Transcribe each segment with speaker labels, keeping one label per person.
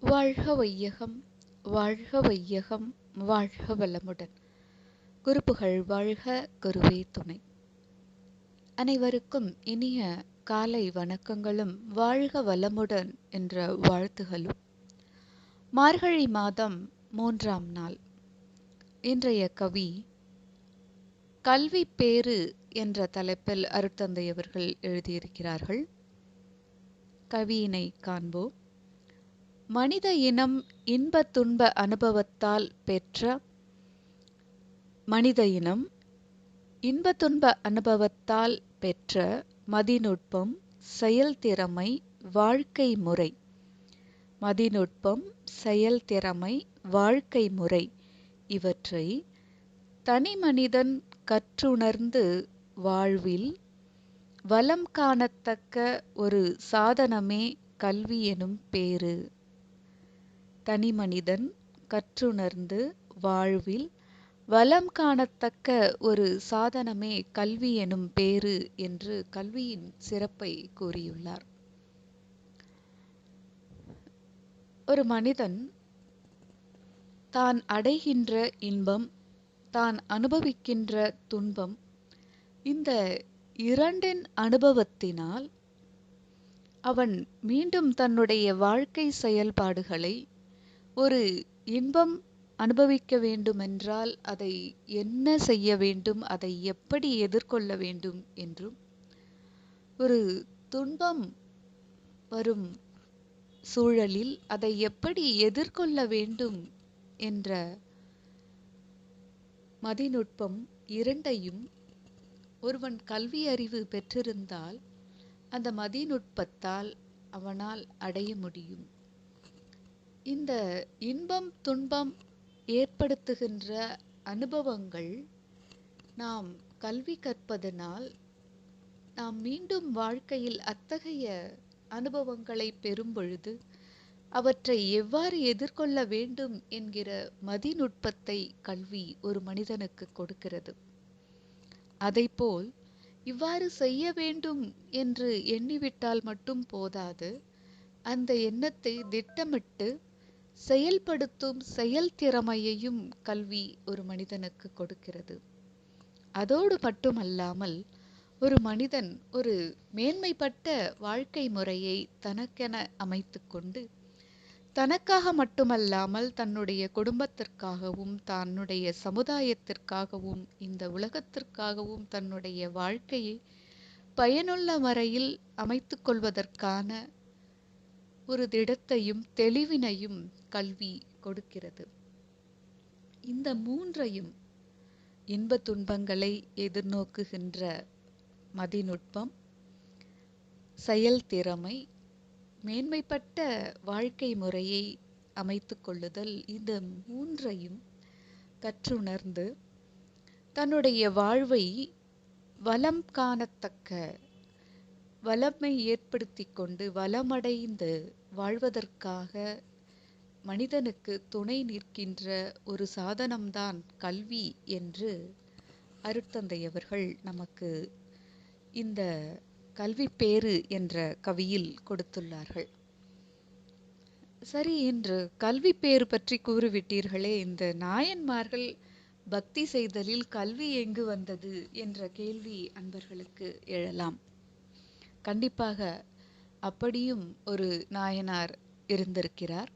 Speaker 1: வாழ்க வையகம் வாழ்க வையகம் வாழ்க வளமுடன் குருப்புகள் வாழ்க குருவே துணை. அனைவருக்கும் இனிய காலை வணக்கங்களும் வாழ்க வளமுடன் என்ற வாழ்த்துகளும். மார்கழி மாதம் மூன்றாம் நாள். இன்றைய கவி கல்வி பேறு என்ற தலைப்பில் அருட்தந்தை அவர்கள் எழுதியிருக்கிறார்கள். கவியினை காண்போம். மனித இனம் இன்ப துன்ப அனுபவத்தால் பெற்ற மனித இனம் இன்ப துன்ப அனுபவத்தால் பெற்ற மதிநுட்பம் செயல்திறமை வாழ்க்கை முறை. மதிநுட்பம் செயல்திறமை வாழ்க்கை முறை. இவற்றை தனி மனிதன் கற்றுணர்ந்து வாழ்வில் வளம் காணத்தக்க ஒரு சாதனமே கல்வி எனும் பேறு. தனி மனிதன் கற்றுணர்ந்து வாழ்வில் வளம் காணத்தக்க ஒரு சாதனமே கல்வி எனும் பேறு என்று கல்வியின் சிறப்பை கூறியுள்ளார். ஒரு மனிதன் தான் அடைகின்ற இன்பம் தான் அனுபவிக்கின்ற துன்பம் இந்த இரண்டின் அனுபவத்தினால் அவன் மீண்டும் தன்னுடைய வாழ்க்கை செயல்பாடுகளை ஒரு இன்பம் அனுபவிக்க வேண்டுமென்றால் அதை என்ன செய்ய வேண்டும்? அதை எப்படி எதிர்கொள்ள வேண்டும் என்றும் ஒரு துன்பம் வரும் சூழலில் அதை எப்படி எதிர்கொள்ள வேண்டும் என்ற மதிநுட்பம் இரண்டையும் ஒருவன் கல்வி அறிவு பெற்றிருந்தால் அந்த மதிநுட்பத்தால் அவனால் அடைய முடியும். இந்த இன்பம் துன்பம் ஏற்படுத்துகின்ற அனுபவங்கள் நாம் கல்வி கற்பதனால் நாம் மீண்டும் வாழ்க்கையில் அத்தகைய அனுபவங்களை பெறும் பொழுது அவற்றை எவ்வாறு எதிர்கொள்ள வேண்டும் என்கிற மதிநுட்பத்தை கல்வி ஒரு மனிதனுக்கு கொடுக்கிறது. அதைப்போல் இவ்வாறு செய்ய வேண்டும் என்று எண்ணிவிட்டால் மட்டும் போதாது அந்த எண்ணத்தை திட்டமிட்டு செயல்படுத்தும் செயல்திறமையையும் கல்வி ஒரு மனிதனுக்கு கொடுக்கிறது. அதோடு மட்டுமல்லாமல் ஒரு மனிதன் ஒரு மேன்மைப்பட்ட வாழ்க்கை முறையை தனக்கென அமைத்து கொண்டு தனக்காக மட்டுமல்லாமல் தன்னுடைய குடும்பத்திற்காகவும் தன்னுடைய சமுதாயத்திற்காகவும் இந்த உலகத்திற்காகவும் தன்னுடைய வாழ்க்கையை பயனுள்ள வரையில் அமைத்து கொள்வதற்கான ஒரு திடத்தையும் தெளிவினையும் கல்வி கொடுக்கிறது. இந்த மூன்றையும் இன்ப துன்பங்களை எதிர்நோக்குகின்ற மதிநுட்பம் செயல்திறமை மேன்மைப்பட்ட வாழ்க்கை முறையை அமைத்து கொள்ளுதல் இந்த மூன்றையும் கற்றுணர்ந்து தன்னுடைய வாழ்வை வளம் காணத்தக்க வளமை ஏற்படுத்தி கொண்டு வளமடைந்து வாழ்வதற்காக மனிதனுக்கு துணை நிற்கின்ற ஒரு சாதனம்தான் கல்வி என்று அருட்தந்தை அவர்கள் நமக்கு இந்த கல்வி பேறு என்ற கவியில் கொடுத்துள்ளார்கள். சரி இன்று கல்வி பேறு பற்றி கூறிவிட்டீர்களே இந்த நாயன்மார்கள் பக்தி செய்தலில் கல்வி எங்கு வந்தது என்ற கேள்வி அன்பர்களுக்கு எழலாம். கண்டிப்பாக அப்படியும் ஒரு நாயனார் இருந்திருக்கிறார்.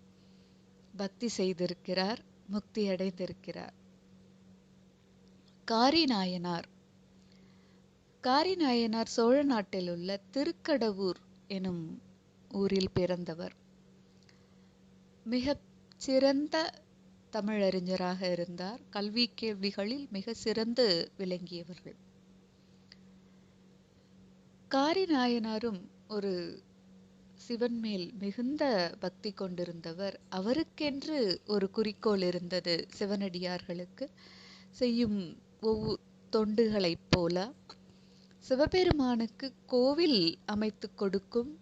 Speaker 1: பக்தி செய்திருக்கிறார் முக்தி அடைந்திருக்கிறார். காரி நாயனார். காரி நாயனார் சோழ நாட்டில் உள்ள திருக்கடவூர் எனும் ஊரில் பிறந்தவர். மிக சிறந்த தமிழறிஞராக இருந்தார். கல்வி கேள்விகளில் மிக சிறந்து விளங்கியவர்கள். காரி நாயனாரும் ஒரு சிவன் மேல் மிகுந்த பக்தி கொண்டிருந்தவர். அவருக்கென்று ஒரு குறிக்கோள் இருந்தது சிவனடியார்களுக்கு. செய்யும் ஒவ்வொரு தொண்டுகளைப் போல. சிவபெருமானுக்கு கோவில் அமைத்து கொடுக்கும்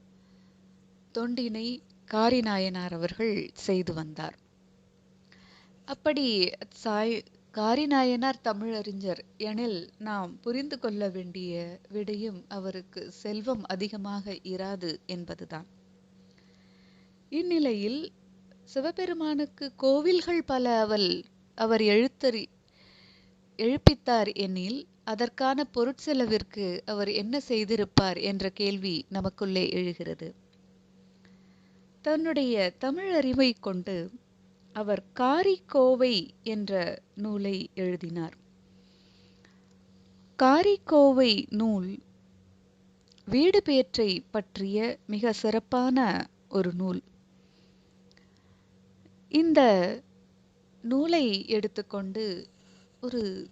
Speaker 1: தொண்டினை காரிநாயனார் அவர்கள் செய்து வந்தார். அப்படி சாய் காரிநாயனார் தமிழறிஞர் எனில் நாம் புரிந்து கொள்ள வேண்டிய விடையும் அவருக்கு செல்வம் அதிகமாக இராது என்பதுதான். இந்நிலையில் சிவபெருமானுக்கு கோவில்கள் பல அவள் அவர் எழுத்தறி எழுப்பித்தார் எனில் அதற்கான பொருட்செலவிற்கு அவர் என்ன செய்திருப்பார் என்ற கேள்வி நமக்குள்ளே எழுகிறது. தன்னுடைய தமிழ் அறிவை கொண்டு அவர் காரிக்கோவை என்ற நூலை எழுதினார். காரிக்கோவை நூல் வீடு பேற்றை பற்றிய மிக சிறப்பான ஒரு நூல். இந்த நூலை எடுத்துக்கொண்டு ஒரு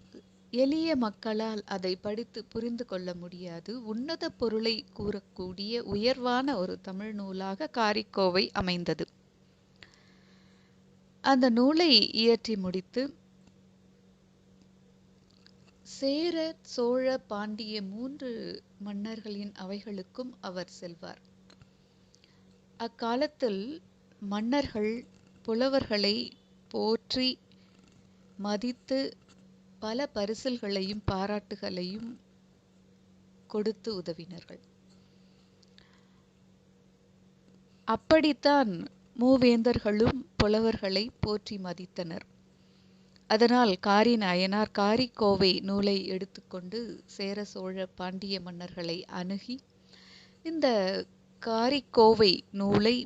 Speaker 1: எளிய மக்களால் அதை படித்து புரிந்து கொள்ள முடியாது. உன்னத பொருளை கூறக்கூடிய உயர்வான ஒரு தமிழ் நூலாக காரிக்கோவை அமைந்தது. அந்த நூலை இயற்றி முடித்து சேர சோழ பாண்டிய மூன்று மன்னர்களின் அவைகளுக்கும் அவர் செல்வார். அக்காலத்தில் மன்னர்கள் புலவர்களை போற்றி மதித்து பல பரிசில்களையும் பாராட்டுகளையும் கொடுத்து உதவினர்கள். அப்படித்தான் மூவேந்தர்களும் புலவர்களை போற்றி மதித்தனர். அதனால் காரி நாயனார் காரிக்கோவை நூலை எடுத்துக்கொண்டு சேர சோழ பாண்டிய மன்னர்களை அணுகி இந்த காரிக்கோவை நூலை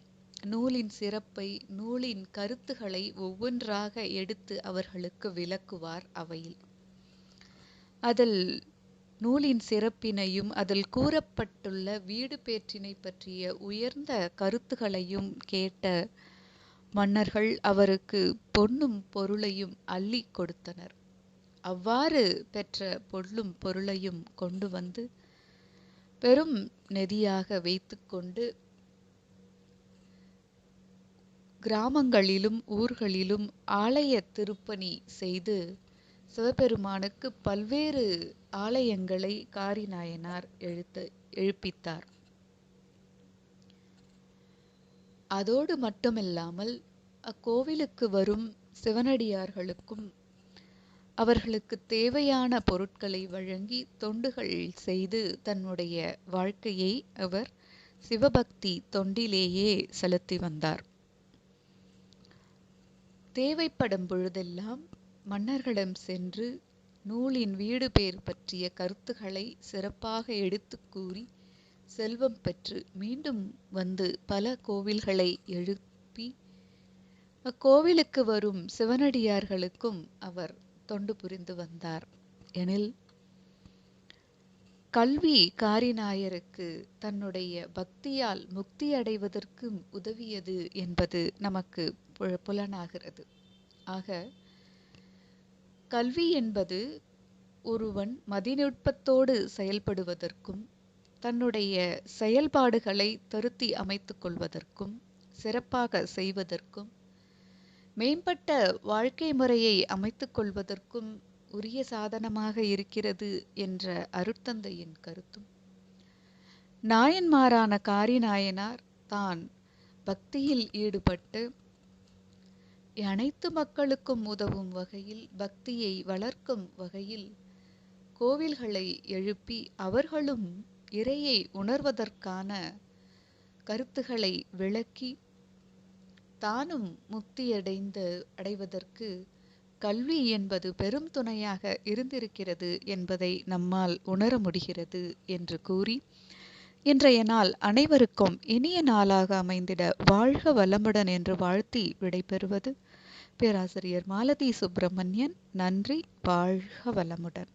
Speaker 1: நூலின் சிறப்பை நூலின் கருத்துகளை ஒவ்வொன்றாக எடுத்து அவர்களுக்கு விளக்குவார் அவையில். அதில் நூலின் சிறப்பினையும் அதில் கூறப்பட்டுள்ள வீடு பேற்றினை பற்றிய உயர்ந்த கருத்துகளையும் கேட்ட மன்னர்கள் அவருக்கு பொன்னும் பொருளையும் அள்ளி கொடுத்தனர். அவ்வாறு பெற்ற பொருளும் பொருளையும் கொண்டு வந்து பெரும் நெதியாக வைத்துக்கொண்டு கிராமங்களிலும் ஊர்களிலும் ஆலய திருப்பணி செய்து சிவபெருமானுக்கு பல்வேறு ஆலயங்களை காரிநாயனார் எழுத்து எழுப்பித்தார். அதோடு மட்டுமில்லாமல் அக்கோவிலுக்கு வரும் சிவனடியார்களுக்கும் அவர்களுக்கு தேவையான பொருட்களை வழங்கி தொண்டுகள் செய்து தன்னுடைய வாழ்க்கையை அவர் சிவபக்தி தொண்டிலேயே செலுத்தி வந்தார். தேவைப்படும் பொழுதெல்லாம் மன்னர்களிடம் சென்று நூலின் வீடு பேர் பற்றிய கருத்துக்களை சிறப்பாக எடுத்து கூறி செல்வம் பெற்று மீண்டும் வந்து பல கோவில்களை எழுப்பி அக்கோவிலுக்கு வரும் சிவனடியார்களுக்கும் அவர் தொண்டு புரிந்து வந்தார். எனில் கல்வி காரிநாயருக்கு தன்னுடைய பக்தியால் முக்தி அடைவதற்கும் உதவியது என்பது நமக்கு புலனாகிறது. ஆக கல்வி என்பது ஒருவன் மதிநுட்பத்தோடு செயல்படுவதற்கும் தன்னுடைய செயல்பாடுகளை திருத்தி அமைத்துக் கொள்வதற்கும் சிறப்பாக செய்வதற்கும் மேம்பட்ட வாழ்க்கை முறையை அமைத்துக் கொள்வதற்கும் உரிய சாதனமாக இருக்கிறது என்ற அருட்தந்தையின் கருத்தும். நாயன்மாரான காரிநாயனார் தான் பக்தியில் ஈடுபட்டு அனைத்து மக்களுக்கும் உதவும் வகையில் பக்தியை வளர்க்கும் வகையில் கோவில்களை எழுப்பி அவர்களும் இறையை உணர்வதற்கான கருத்துக்களை விளக்கி தானும் முக்தியடைந்து அடைவதற்கு கல்வி என்பது பெரும் துணையாக இருந்திருக்கிறது என்பதை நம்மால் உணர முடிகிறது என்று கூறி இன்றைய நாள் அனைவருக்கும் இனிய நாளாக அமைந்திட வாழ்க வளமுடன் என்று வாழ்த்தி விடைபெறுவது பேராசிரியர் மாலதி சுப்பிரமணியன். நன்றி வாழ்க வளமுடன்.